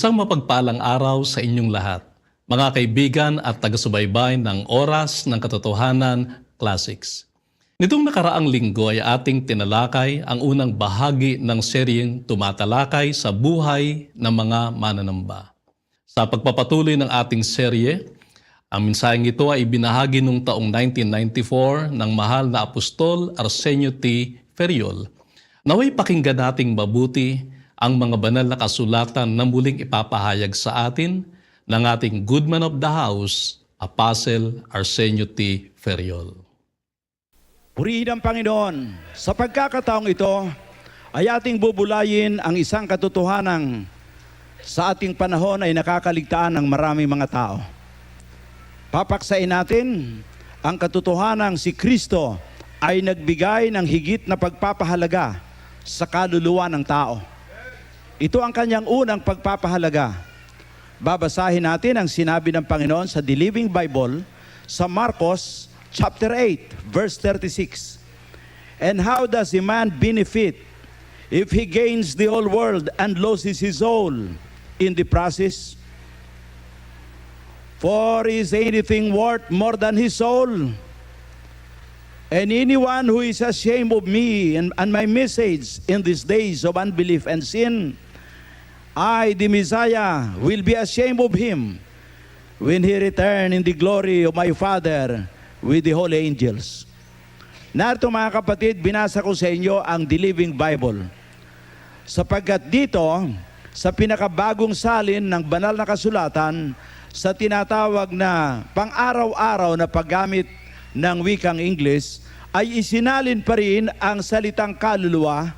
Isang mapagpalang araw sa inyong lahat, mga kaibigan at taga-subaybay ng Oras ng Katotohanan Classics. Nitong nakaraang linggo ay ating tinalakay ang unang bahagi ng seryeng tumatalakay sa buhay ng mga mananamba. Sa pagpapatuloy ng ating serye, ang mensaheng ito ay binahagi noong taong 1994 ng mahal na apostol Arsenio T. Ferriol. Naway pakinggan nating mabuti ang mga banal na kasulatan na muling ipapahayag sa atin ng ating good man of the house, Apostle Arsenio T. Ferriol. Purihin ang Panginoon. Sa pagkakataong ito, ay ating bubulayin ang isang katotohanang sa ating panahon ay nakakaligtaan ng maraming mga tao. Papaksain natin ang katotohanang si Kristo ay nagbigay ng higit na pagpapahalaga sa kaluluwa ng tao. Ito ang kanyang unang pagpapahalaga. Babasahin natin ang sinabi ng Panginoon sa The Living Bible sa Marcos chapter 8 verse 36. And how does a man benefit if he gains the whole world and loses his soul in the process? For is anything worth more than his soul? And anyone who is ashamed of me and, and my message in these days of unbelief and sin, I, the Messiah, will be ashamed of him when he return in the glory of my Father with the holy angels. Narito mga kapatid, binasa ko sa inyo ang The Living Bible. Sapagkat dito, sa pinakabagong salin ng banal na kasulatan, sa tinatawag na pang-araw-araw na paggamit ng wikang English, ay isinalin pa rin ang salitang kaluluwa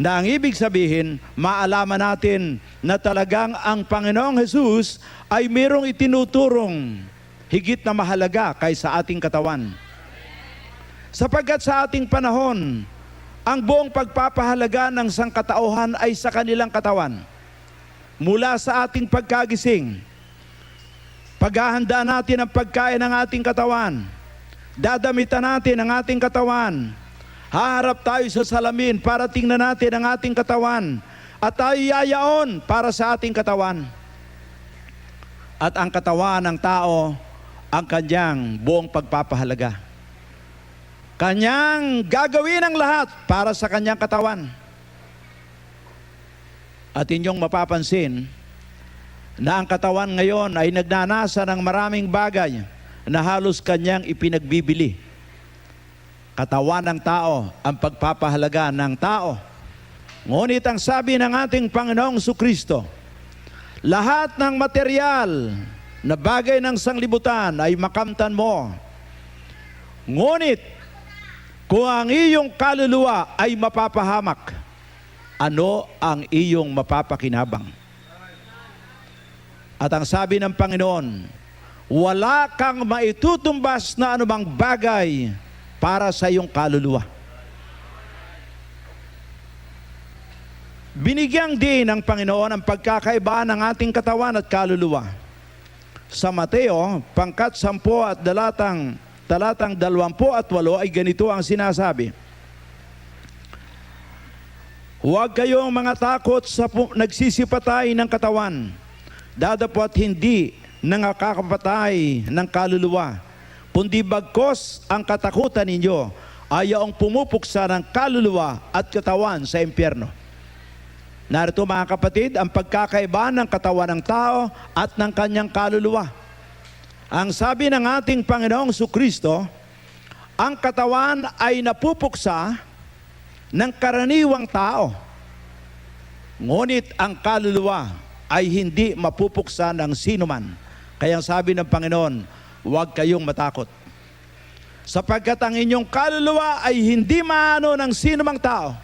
na ang ibig sabihin, maalaman natin na talagang ang Panginoong Jesus ay mayroong itinuturong higit na mahalaga kaysa ating katawan. Sapagkat sa ating panahon, ang buong pagpapahalaga ng sangkatauhan ay sa kanilang katawan. Mula sa ating pagkagising, paghahanda natin ang pagkain ng ating katawan, dadamitan natin ang ating katawan, haharap tayo sa salamin para tingnan natin ang ating katawan, at tayo yayaon para sa ating katawan. At ang katawan ng tao, ang kanyang buong pagpapahalaga. Kanyang gagawin ang lahat para sa kanyang katawan. At inyong mapapansin na ang katawan ngayon ay nagnanasa ng maraming bagay na halos kanyang ipinagbibili. Katawan ng tao, ang pagpapahalaga ng tao. Ngunit ang sabi ng ating Panginoong Sukristo, lahat ng material na bagay ng sanglibutan ay makamtan mo. Ngunit, kung ang iyong kaluluwa ay mapapahamak, ano ang iyong mapapakinabang? At ang sabi ng Panginoon, wala kang maitutumbas na anumang bagay para sa iyong kaluluwa. Binigyang din ng Panginoon ang pagkakaiba ng ating katawan at kaluluwa. Sa Mateo, pangkat sampo at dalatang, talatang dalwampu at walo ay ganito ang sinasabi. Huwag kayong mga takot sa nagsisipatay ng katawan, dadapot hindi nangakakapatay ng kaluluwa, kundi bagkos ang katakutan ninyo ay ang pumupuksa ng kaluluwa at katawan sa impyerno. Narito mga kapatid, ang pagkakaiba ng katawan ng tao at ng kanyang kaluluwa. Ang sabi ng ating Panginoong Sukristo, ang katawan ay napupuksa ng karaniwang tao. Ngunit ang kaluluwa ay hindi mapupuksa ng sinuman. Kaya sabi ng Panginoon, huwag kayong matakot. Sapagkat ang inyong kaluluwa ay hindi maano ng sinumang tao.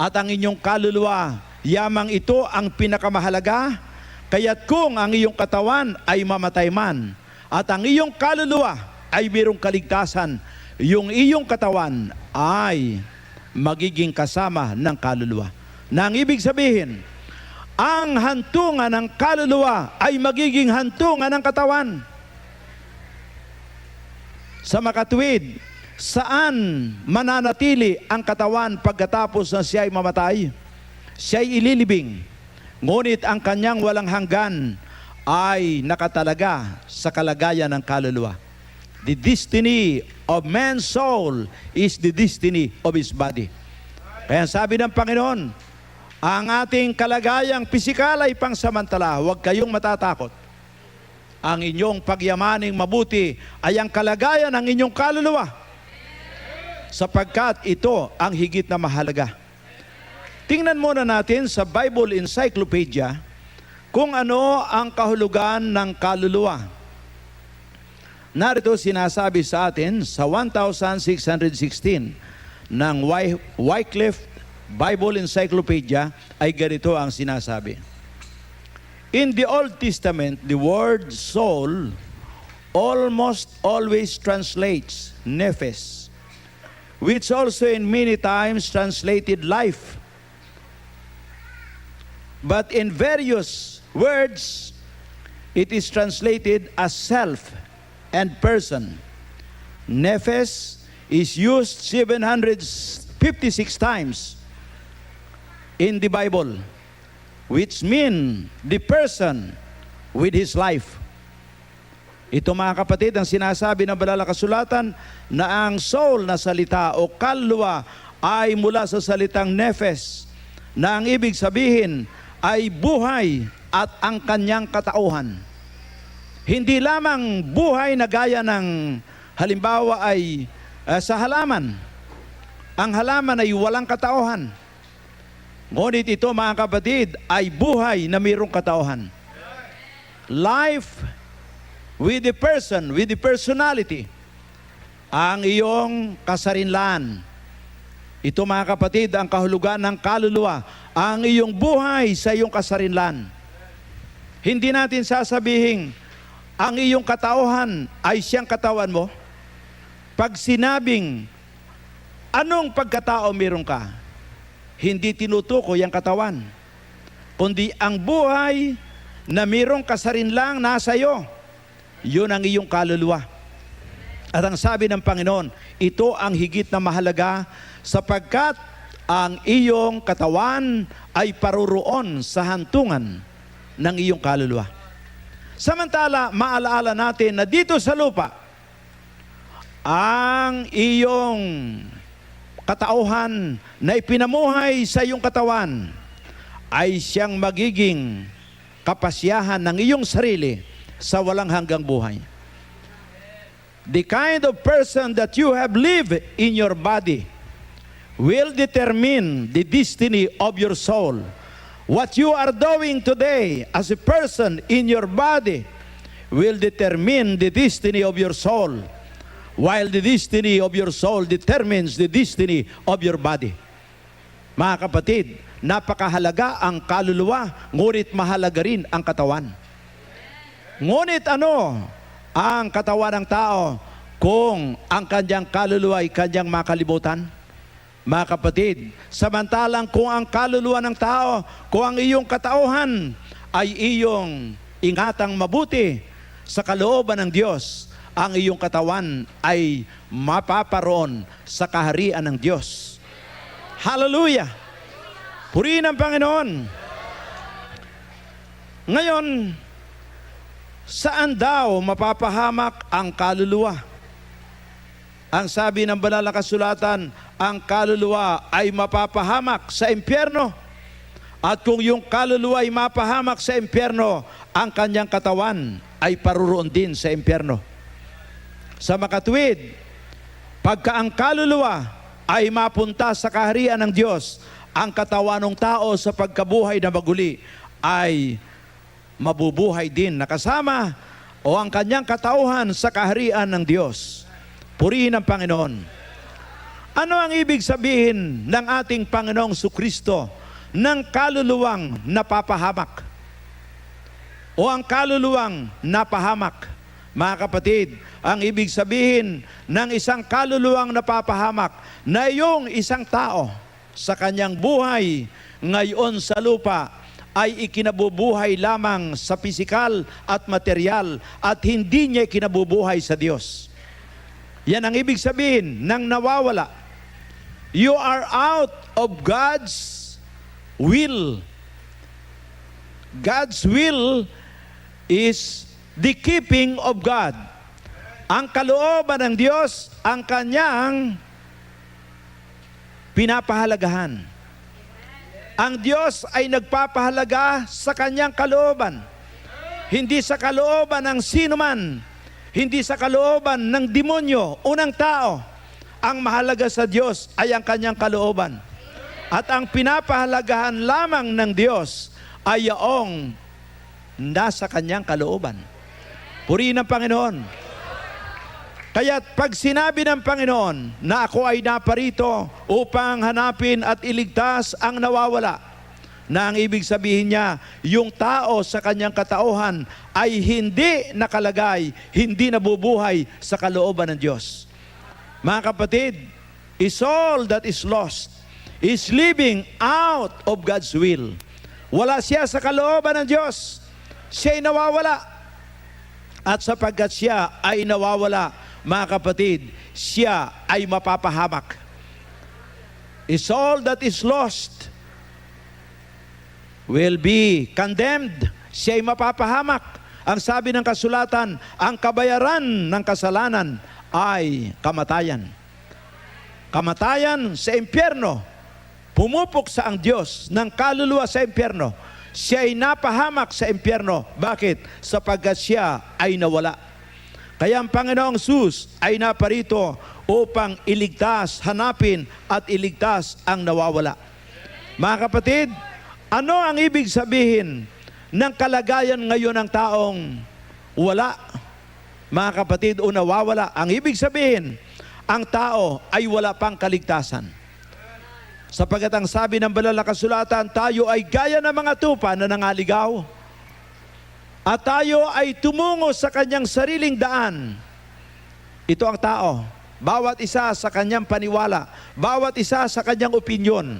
At ang inyong kaluluwa, yamang ito ang pinakamahalaga, kaya't kung ang iyong katawan ay mamatay man, at ang iyong kaluluwa ay mayroong kaligtasan, yung iyong katawan ay magiging kasama ng kaluluwa. Nang ibig sabihin, ang hantungan ng kaluluwa ay magiging hantungan ng katawan. Sa makatwid, saan mananatili ang katawan pagkatapos na siya ay mamatay? siya'y ililibing. Ngunit ang kanyang walang hanggan ay nakatalaga sa kalagayan ng kaluluwa. The destiny of man's soul is the destiny of his body. Kaya sabi ng Panginoon, ang ating kalagayang pisikal ay pangsamantala, huwag kayong matatakot. Ang inyong pagyamaning mabuti ay ang kalagayan ng inyong kaluluwa sapagkat ito ang higit na mahalaga. Tingnan muna natin sa Bible Encyclopedia kung ano ang kahulugan ng kaluluwa. Narito sinasabi sa atin sa 1616 ng Wy- Wycliffe Bible Encyclopedia ay ganito ang sinasabi. In the Old Testament, the word soul almost always translates nephes, which also in many times translated life. But in various words, it is translated as self and person. Nephes is used 756 times in the Bible, which mean the person with his life. Ito mga kapatid, ang sinasabi ng banal na kasulatan na ang soul na salita o kaluluwa ay mula sa salitang nephes na ang ibig sabihin ay buhay at ang kanyang katauhan. Hindi lamang buhay na gaya ng halimbawa ay eh, sa halaman. Ang halaman ay walang katauhan. Ngunit ito mga kapatid ay buhay na mayroong katauhan. Life with the person, with the personality. Ang iyong kasarinlan. Ito mga kapatid, ang kahulugan ng kaluluwa. Ang iyong buhay sa iyong kasarinlan. Hindi natin sasabihin, ang iyong katauhan ay siyang katawan mo. Pag sinabing, anong pagkatao meron ka? Hindi tinutukoy ang katawan. Kundi ang buhay na mayroong kasarinlang nasa iyo. Yun ang iyong kaluluwa. At ang sabi ng Panginoon, ito ang higit na mahalaga sapagkat ang iyong katawan ay paruroon sa hantungan ng iyong kaluluwa. Samantala, maalaala natin na dito sa lupa, ang iyong katauhan na ipinamuhay sa iyong katawan ay siyang magiging kapasyahan ng iyong sarili sa walang hanggang buhay. The kind of person that you have lived in your body will determine the destiny of your soul. What you are doing today as a person in your body will determine the destiny of your soul, while the destiny of your soul determines the destiny of your body. Mga kapatid, napakahalaga ang kaluluwa, ngunit mahalaga rin ang katawan. Ngunit ano ang katawan ng tao kung ang kanyang kaluluwa ay kanyang makalimutan? Mga kapatid, samantalang kung ang kaluluwa ng tao, kung ang iyong katauhan ay iyong ingatang mabuti sa kalooban ng Diyos, ang iyong katawan ay mapaparoon sa kaharian ng Diyos. Hallelujah! Purihin ang Panginoon. Ngayon, saan daw mapapahamak ang kaluluwa? Ang sabi ng banal na kasulatan, ang kaluluwa ay mapapahamak sa impyerno. At kung yung kaluluwa ay mapahamak sa impyerno, ang kanyang katawan ay paruroon din sa impyerno. Sa makatwid, pagka ang kaluluwa ay mapunta sa kaharian ng Diyos, ang katawan ng tao sa pagkabuhay na maguli ay mabubuhay din nakasama o ang kanyang katauhan sa kaharian ng Diyos. Purihin ang Panginoon. Ano ang ibig sabihin ng ating Panginoong Sukristo ng kaluluwang napapahamak? O ang kaluluwang napahamak? Mga kapatid, ang ibig sabihin ng isang kaluluwang napapahamak na yung isang tao sa kanyang buhay ngayon sa lupa ay ikinabubuhay lamang sa pisikal at material at hindi niya ikinabubuhay sa Diyos. Yan ang ibig sabihin ng nawawala. You are out of God's will. God's will is the keeping of God. Ang kalooban ng Diyos, ang kanyang pinapahalagahan. Ang Diyos ay nagpapahalaga sa kanyang kalooban. Hindi sa kalooban ng sino man. Hindi sa kalooban ng demonyo o ng tao. Ang mahalaga sa Diyos ay ang kanyang kalooban. At ang pinapahalagahan lamang ng Diyos ay yaong nasa kanyang kalooban. Purihin ang Panginoon. Kaya pag sinabi ng Panginoon na ako ay naparito upang hanapin at iligtas ang nawawala, na ang ibig sabihin niya, yung tao sa kanyang katauhan ay hindi nakalagay, hindi nabubuhay sa kalooban ng Diyos. Mga kapatid, is all that is lost is living out of God's will. Wala siya sa kalooban ng Diyos. Siya'y nawawala. At sapagkat siya ay nawawala, mga kapatid, siya ay mapapahamak. Is all that is lost will be condemned. Siya ay mapapahamak. Ang sabi ng kasulatan, ang kabayaran ng kasalanan ay kamatayan. Kamatayan sa impyerno. Pumupok sa ang Diyos ng kaluluwa sa impyerno. Siya ay napahamak sa impyerno. Bakit? Sapagkat siya ay nawala. Kaya ang Panginoong Sus ay naparito upang iligtas, hanapin at iligtas ang nawawala. Mga kapatid, ano ang ibig sabihin ng kalagayan ngayon ng taong wala? Mga kapatid, o nawawala. Ang ibig sabihin, ang tao ay wala pang kaligtasan. Sapagat ang sabi ng banal na kasulatan, tayo ay gaya ng mga tupa na nangaligaw. At tayo ay tumungo sa kanyang sariling daan. Ito ang tao. Bawat isa sa kanyang paniwala. Bawat isa sa kanyang opinyon.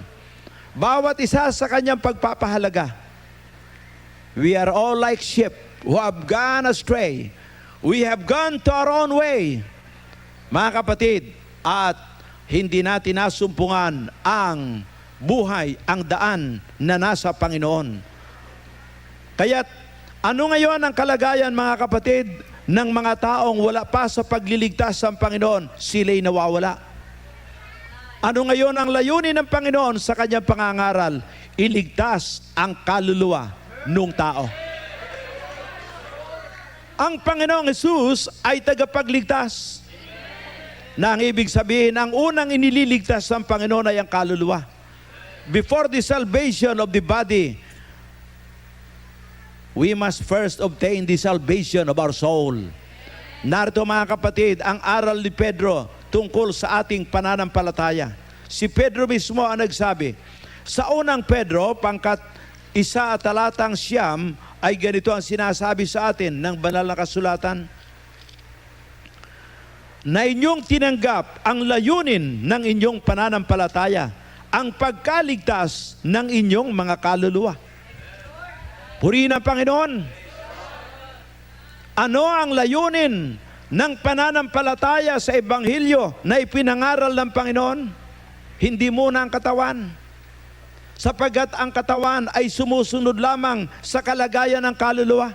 Bawat isa sa kanyang pagpapahalaga. We are all like sheep who have gone astray. We have gone to our own way. Mga kapatid, at hindi natin nasumpungan ang buhay, ang daan na nasa Panginoon. Kaya ano ngayon ang kalagayan mga kapatid ng mga taong wala pa sa pagliligtas ng Panginoon? Sila'y nawawala. Ano ngayon ang layunin ng Panginoon sa kanyang pangangaral? Iligtas ang kaluluwa ng tao. Ang Panginoong Jesus ay tagapagligtas. Na ang ibig sabihin, ang unang inililigtas ng Panginoon ay ang kaluluwa. Before the salvation of the body, we must first obtain the salvation of our soul. Narito mga kapatid, ang aral ni Pedro tungkol sa ating pananampalataya. Si Pedro mismo ang nagsabi, sa unang Pedro, pangkat isa at talatang siyam, ay ganito ang sinasabi sa atin ng banal na kasulatan, na inyong tinanggap ang layunin ng inyong pananampalataya, ang pagkaligtas ng inyong mga kaluluwa. Purihin ang Panginoon. Ano ang layunin ng pananampalataya sa Ebanghelyo na ipinangaral ng Panginoon? Hindi muna ang katawan. Sapagat ang katawan ay sumusunod lamang sa kalagayan ng kaluluwa.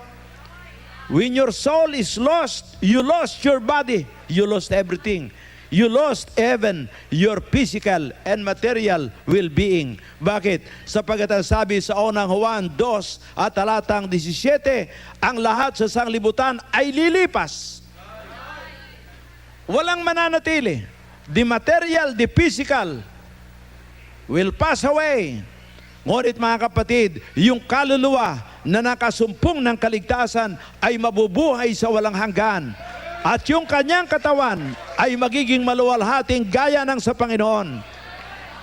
When your soul is lost, you lost your body. You lost everything. You lost even your physical and material well-being. Bakit? Sapagat ang sabi sa unang Juan 2 at talatang 17, ang lahat sa sanglibutan ay lilipas. Walang mananatili. The material, the physical will pass away. Ngunit mga kapatid, yung kaluluwa na nakasumpong ng kaligtasan ay mabubuhay sa walang hanggan. At yung kanyang katawan ay magiging maluwalhating gaya ng sa Panginoon.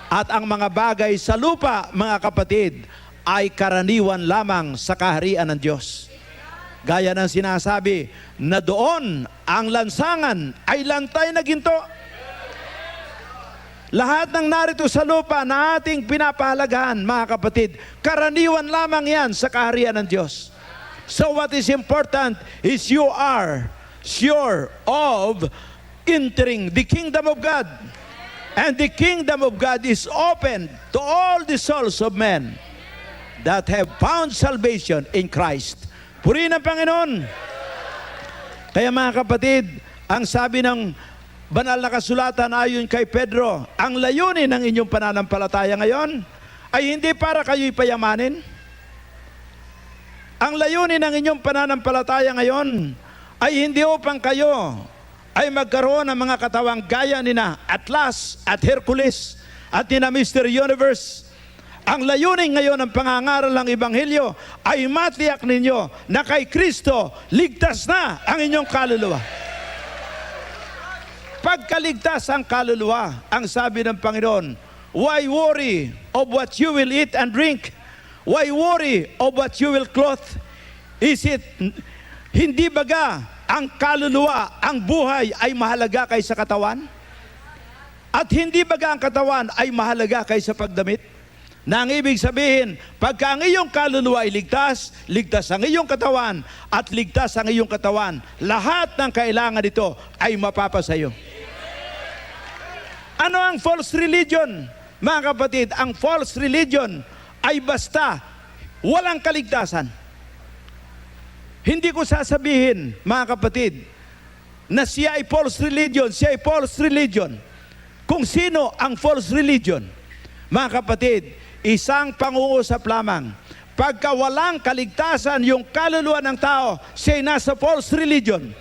At ang mga bagay sa lupa, mga kapatid, ay karaniwan lamang sa kaharian ng Diyos. Gaya ng sinasabi na doon ang lansangan ay lantay na ginto. Lahat ng narito sa lupa na ating pinapahalagahan, mga kapatid, karaniwan lamang yan sa kaharian ng Diyos. So what is important is you are sure of entering the kingdom of God. And the kingdom of God is open to all the souls of men. that have found salvation in Christ. Purihin ang Panginoon. Kaya mga kapatid, ang sabi ng banal na kasulatan ayon kay Pedro, ang layunin ng inyong pananampalataya ngayon ay hindi para kayo'y payamanin. Ang layunin ng inyong pananampalataya ngayon ay hindi upang kayo ay magkaroon ng mga katawang gaya ni na Atlas at Hercules at ni na Mr. Universe. Ang layunin ngayon ng pangangaral ng Ebanghelyo ay matiyak ninyo na kay Kristo ligtas na ang inyong kaluluwa. Pagkaligtas ang kaluluwa, ang sabi ng Panginoon, why worry of what you will eat and drink? Why worry of what you will clothe? Is it, hindi baga ang kaluluwa, ang buhay ay mahalaga kaysa katawan? At hindi baga ang katawan ay mahalaga kaysa pagdamit? Na ang ibig sabihin, pagka ang iyong kaluluwa ay ligtas, ligtas ang iyong katawan, at ligtas ang iyong katawan, lahat ng kailangan nito ay mapapasayo. Ano ang false religion? Mga kapatid, ang false religion ay basta walang kaligtasan. Hindi ko sasabihin, mga kapatid, na siya ay false religion, siya ay false religion. Kung sino ang false religion, mga kapatid, isang panguusap lamang. Pagka walang kaligtasan yung kaluluwa ng tao, siya nasa false religion.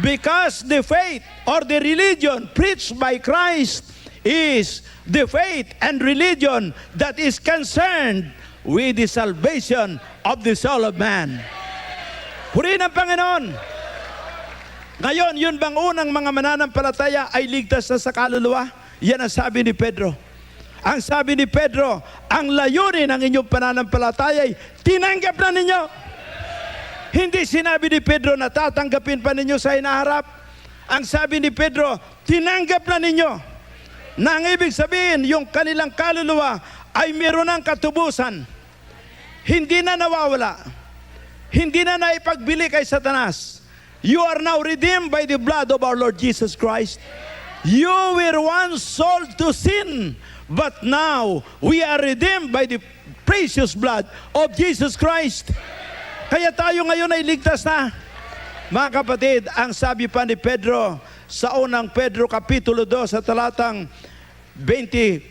Because the faith or the religion preached by Christ is the faith and religion that is concerned with the salvation of the soul of man. Purihin ang Panginoon. Ngayon, yun bang unang mga mananampalataya ay ligtas na sa kaluluwa? Yan ang sabi ni Pedro. Ang sabi ni Pedro, ang layunin ng inyong pananampalataya ay tinanggap na ninyo. Hindi sinabi ni Pedro na tatanggapin pa ninyo sa hinaharap. Ang sabi ni Pedro, tinanggap na ninyo. Na ang ibig sabihin, yung kanilang kaluluwa ay meron ng katubusan. Hindi na nawawala. Hindi na naipagbili kay Satanas. You are now redeemed by the blood of our Lord Jesus Christ. You were once sold to sin, but now we are redeemed by the precious blood of Jesus Christ. Kaya tayo ngayon ay ligtas na. Mga kapatid, ang sabi pa ni Pedro sa unang Pedro Kapitulo 2 sa talatang 25,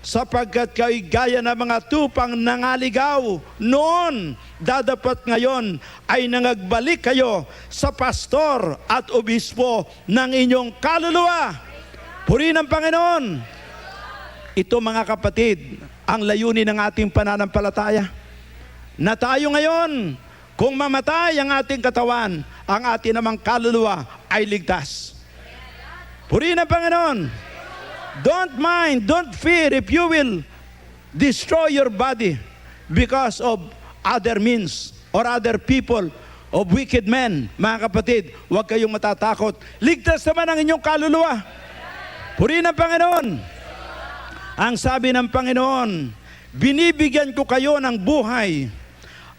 sapagkat kayo gaya ng mga tupang nangaligaw noon, dadapat ngayon ay nangagbalik kayo sa pastor at obispo ng inyong kaluluwa. Puri ng Panginoon. Ito mga kapatid, ang layunin ng ating pananampalataya. Na tayo ngayon, kung mamatay ang ating katawan, ang ating namang kaluluwa ay ligtas. Puri ng Panginoon. Don't mind, don't fear if you will destroy your body because of other means or other people of wicked men. Mga kapatid, huwag kayong matatakot. Ligtas naman ang inyong kaluluwa. Puri ng Panginoon. Ang sabi ng Panginoon, binibigyan ko kayo ng buhay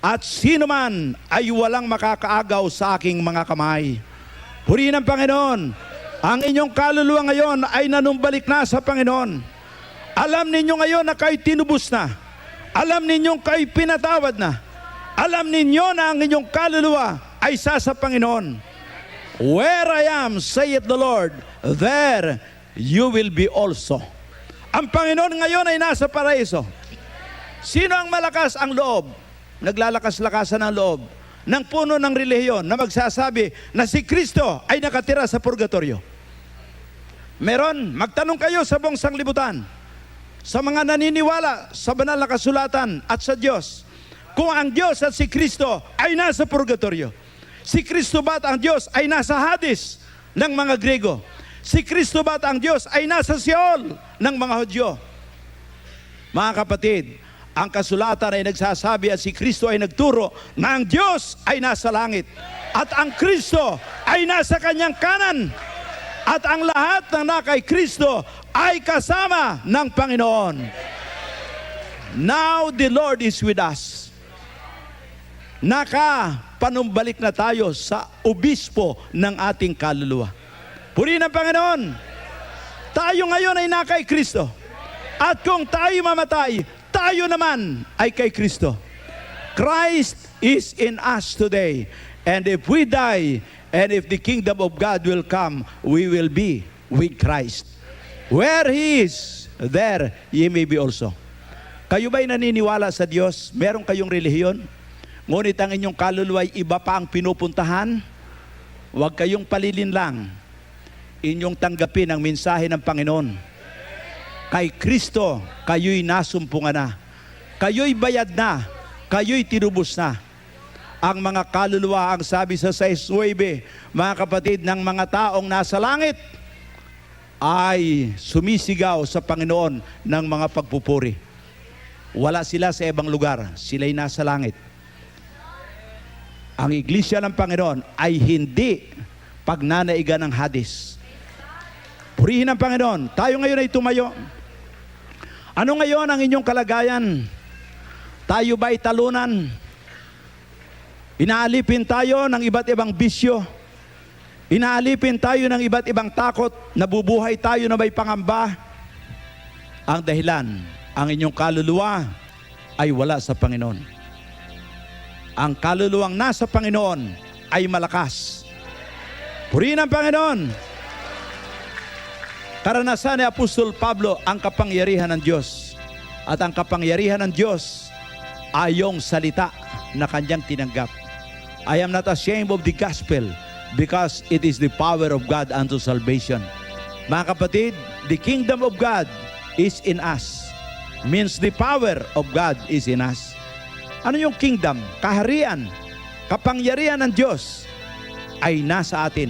at sino man ay walang makakaagaw sa aking mga kamay. Puri ng Panginoon. Ang inyong kaluluwa ngayon ay nanumbalik na sa Panginoon. Alam ninyo ngayon na kayo tinubos na. Alam ninyo kayo pinatawad na. Alam ninyo na ang inyong kaluluwa ay sa sa Panginoon. Where I am, saith the Lord, there you will be also. Ang Panginoon ngayon ay nasa paraiso. Sino ang malakas ang loob? Naglalakas-lakasan ang loob ng puno ng relihiyon na magsasabi na si Kristo ay nakatira sa purgatorio. Meron, magtanong kayo sa buong sanglibutan, sa mga naniniwala sa banal na kasulatan at sa Diyos, kung ang Diyos at si Kristo ay nasa purgatorio. Si Kristo ba't ang Diyos ay nasa Hades ng mga Grego? Si Kristo ba't ang Diyos ay nasa Seol ng mga Hudyo? Mga kapatid, ang kasulatan ay nagsasabi at si Kristo ay nagturo na ang Diyos ay nasa langit at ang Kristo ay nasa kanyang kanan at ang lahat ng nakay Kristo ay kasama ng Panginoon. Now the Lord is with us. Naka panumbalik na tayo sa obispo ng ating kaluluwa. Puri ng Panginoon. Tayo ngayon ay nakay Kristo. At kung tayo mamatay, tayo naman ay kay Kristo. Christ is in us today. And if we die, and if the kingdom of God will come, we will be with Christ. Where He is, there ye may be also. Kayo ba'y naniniwala sa Diyos? Meron kayong relihiyon? Ngunit ang inyong kaluluwa ay iba pa ang pinupuntahan? Huwag kayong palilin lang. Inyong tanggapin ang mensahe ng Panginoon. Kay Kristo, kayo'y nasumpungan na. Kayo'y bayad na. Kayo'y tinubos na. Ang mga kaluluwa, ang sabi sa 6.9, mga kapatid ng mga taong nasa langit, ay sumisigaw sa Panginoon ng mga pagpupuri. Wala sila sa ibang lugar, sila'y nasa langit. Ang iglesia ng Panginoon ay hindi pagnanaigan ng hadis. Purihin ang Panginoon. Tayo ngayon ay tumayo. Ano ngayon ang inyong kalagayan? Tayo ba ay talunan? Inaalipin tayo ng iba't ibang bisyo. Inaalipin tayo ng iba't ibang takot. Nabubuhay tayo na may pangamba. Ang dahilan, ang inyong kaluluwa ay wala sa Panginoon. Ang kaluluwang nasa Panginoon ay malakas. Purihin ang Panginoon. Karanasan ni Apostol Pablo ang kapangyarihan ng Diyos. At ang kapangyarihan ng Diyos ay yung salita na kanyang tinanggap. I am not ashamed of the gospel because it is the power of God unto salvation. Mga kapatid, the kingdom of God is in us. Means the power of God is in us. Ano yung kingdom? Kaharian, kapangyarihan ng Diyos ay nasa atin.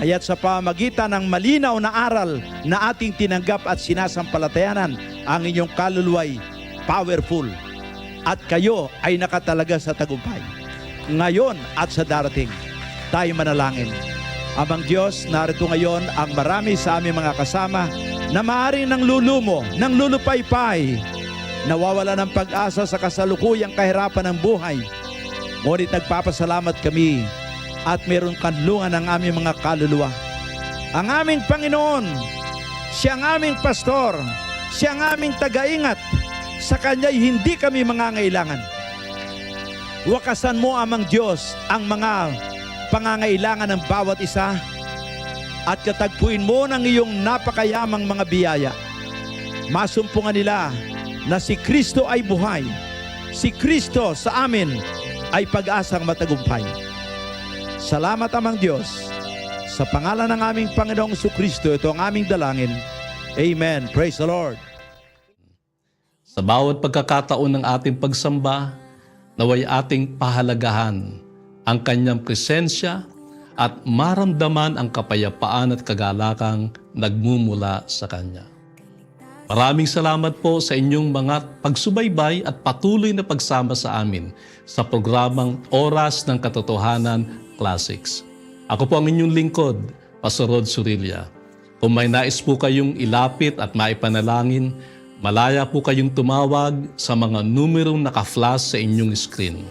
Kaya't sa pamagitan ng malinaw na aral na ating tinanggap at sinasampalatayanan, ang inyong kaluluway powerful at kayo ay nakatalaga sa tagumpay. Ngayon at sa darating, tayo manalangin. Amang Diyos, narito ngayon ang marami sa aming mga kasama na maaaring nang lulumo, nang lulupaypay, nawawala ng pag-asa sa kasalukuyang kahirapan ng buhay. Ngunit nagpapasalamat kami at meron kanlungan ang aming mga kaluluwa. Ang aming Panginoon, siya ang aming pastor, siya ang aming tagaingat. Sa Kanya'y hindi kami mangangailangan. Wakasan mo amang Diyos ang mga pangangailangan ng bawat isa at katagpuin mo ng iyong napakayamang mga biyaya. Masumpungan nila na si Kristo ay buhay. Si Kristo sa amin ay pag-asang matagumpay. Salamat amang Diyos. Sa pangalan ng aming Panginoong Kristo, ito ang aming dalangin. Amen. Praise the Lord. Sa bawat pagkakataon ng ating pagsamba, naway ating pahalagahan ang kanyang presensya at maramdaman ang kapayapaan at kagalakang nagmumula sa kanya. Maraming salamat po sa inyong mga pagsubaybay at patuloy na pagsama sa amin sa programang Oras ng Katotohanan Classics. Ako po ang inyong lingkod, Pastor Rod Surilla. Kung may nais po kayong ilapit at maipanalangin, malaya po kayong tumawag sa mga numerong naka-flash sa inyong screen.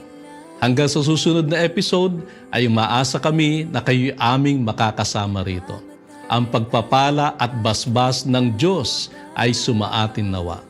Hanggang sa susunod na episode ay umaasa kami na kayo'y aming makakasama rito. Ang pagpapala at basbas ng Diyos ay sumaatin nawa.